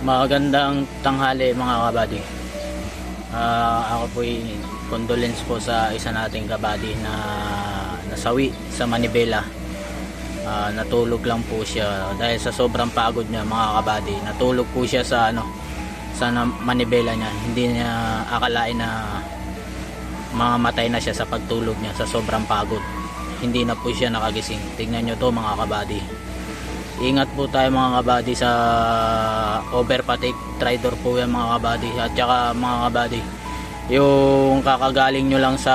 Magandang tanghali mga kabady. Ah, ako po condolence po sa isa nating kabady na nasawi sa Manibela. Ah, natulog lang po siya dahil sa sobrang pagod niya mga kabady. Natulog po siya sa ano sa Manibela niya. Hindi niya akalain na mamamatay na siya sa pagtulog niya sa sobrang pagod. Hindi na po siya nakagising. Tingnan niyo to mga kabady. Ingat po tayo mga kabady sa overpatik trader po yan mga kabady at saka mga kabady yung kakagaling nyo lang sa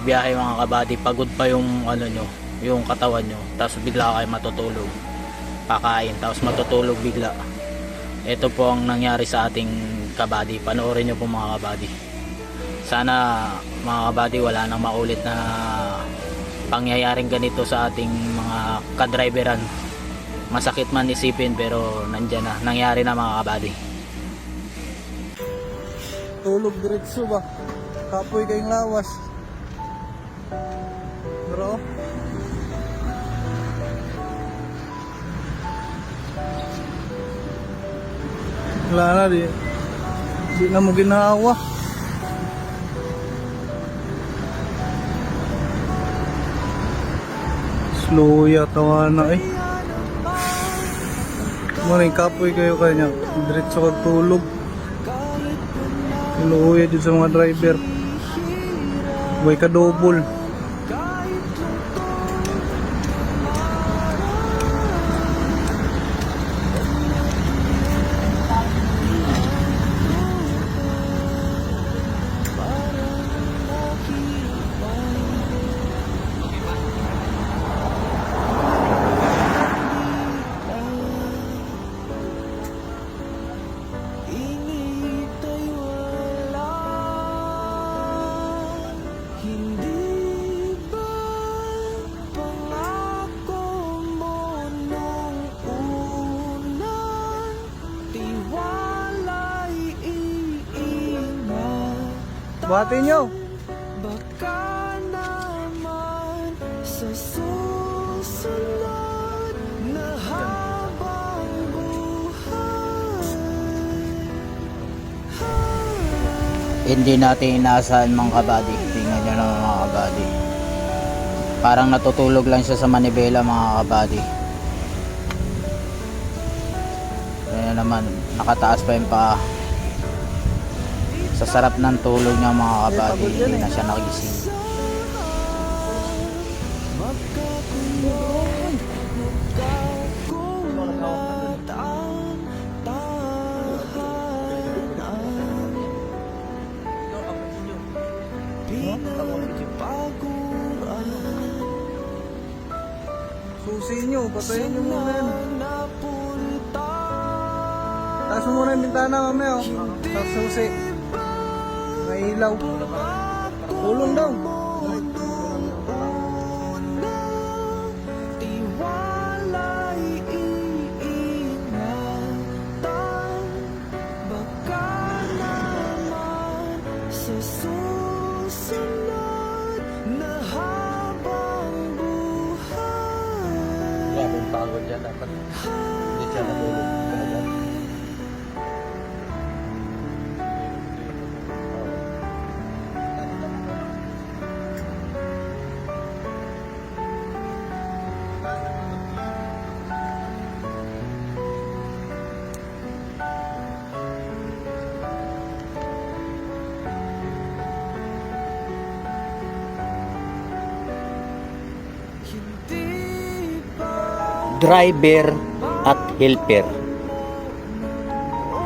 biyahe mga kabady pagod pa yung ano nyo yung katawan nyo. Tapos bigla kayo matutulog. Pakain tapos matutulog bigla. Ito po ang nangyari sa ating kabady panoorin nyo po mga kabady sana mga kabady wala nang maulit na pangyayaring ganito sa ating mga kadriveran masakit man isipin pero nandyan na nangyari na mga kabady Tulog diretso ba? Kapoy kayong lawas. Bro. Wala na di. Di na mo ginawa. Slow yata na eh. Maring kapoy kayo kanya. Diretso tulog. Inuuya din sa mga driver. Way ka double. Bati nyo! Baka naman sa susunod na habang buhay. Hindi natin inaasahan mga kabady. Tingnan nyo naman mga kabady. Parang natutulog lang siya sa manibela mga kabady. Kaya naman nakataas pa yung paa sa sarap ng tulog niya mga kabady hindi na siya nagising tahanan Pinagpaguran Susi nyo, patayin nyo muna yan. Taas mo muna yung bintana mamaya oh. Tapos susi. May ilaw. Tulong daw. Buhay Grabing pagod yan dapat hindi siya natulog driver at helper.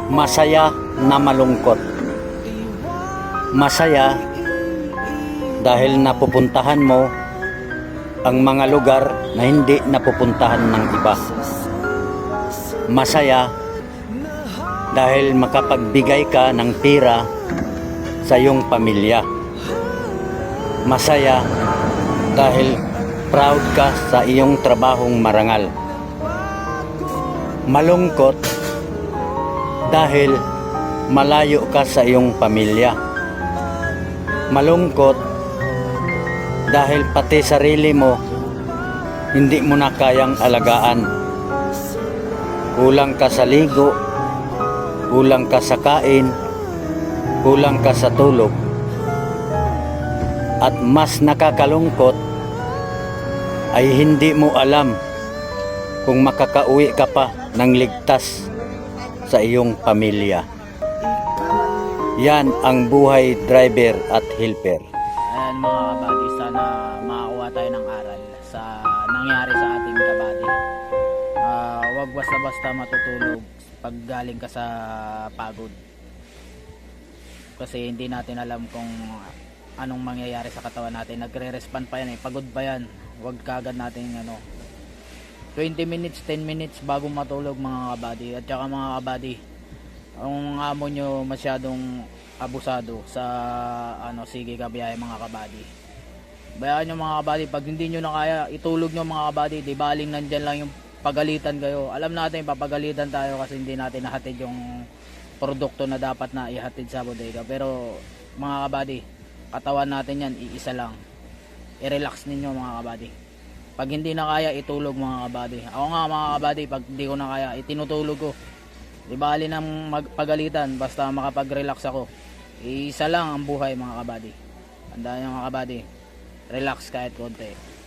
Masaya na malungkot. Masaya dahil napupuntahan mo ang mga lugar na hindi napupuntahan ng iba. Masaya dahil makapagbigay ka ng pira sa iyong pamilya. Masaya dahil proud ka sa iyong trabahong marangal. Malungkot. Dahil malayo ka sa iyong pamilya. Malungkot. Dahil pati sarili mo hindi mo na kayang alagaan. Kulang ka sa ligo, kulang ka sa kain, kulang ka sa tulog, at mas nakakalungkot ay hindi mo alam kung makakauwi ka pa ng ligtas sa iyong pamilya. Yan ang buhay driver at helper. Ayan mga kabady, sana makakuha tayo ng aral sa nangyari sa ating kabady. Ah, wag basta-basta matutulog pag galing ka sa pagod. Kasi hindi natin alam kung anong mangyayari sa katawan natin. Nagre-respond pa yan eh. Pagod pa yan. Wag kagad natin ano. 20 minutes, 10 minutes bago matulog mga kabady. At saka mga kabady, ang amo nyo masyadong abusado sa ano sige kabiyahe mga kabady. Bayaan nyo mga kabady, pag hindi nyo na kaya, itulog nyo mga kabady, di baling nandyan lang yung pagalitan kayo. Alam natin, papagalitan tayo kasi hindi natin nahatid yung produkto na dapat na ihatid sa bodega. Pero mga kabady, katawan natin yan, iisa lang. I-relax ninyo mga kabady. Pag hindi na kaya, itulog mga kabady. Ako nga mga kabady, pag hindi ko na kaya, itinutulog ko. Di bali ng magpagalitan, basta makapag-relax ako. Isa lang ang buhay mga kabady. Tandaan mga kabady, relax kahit konti.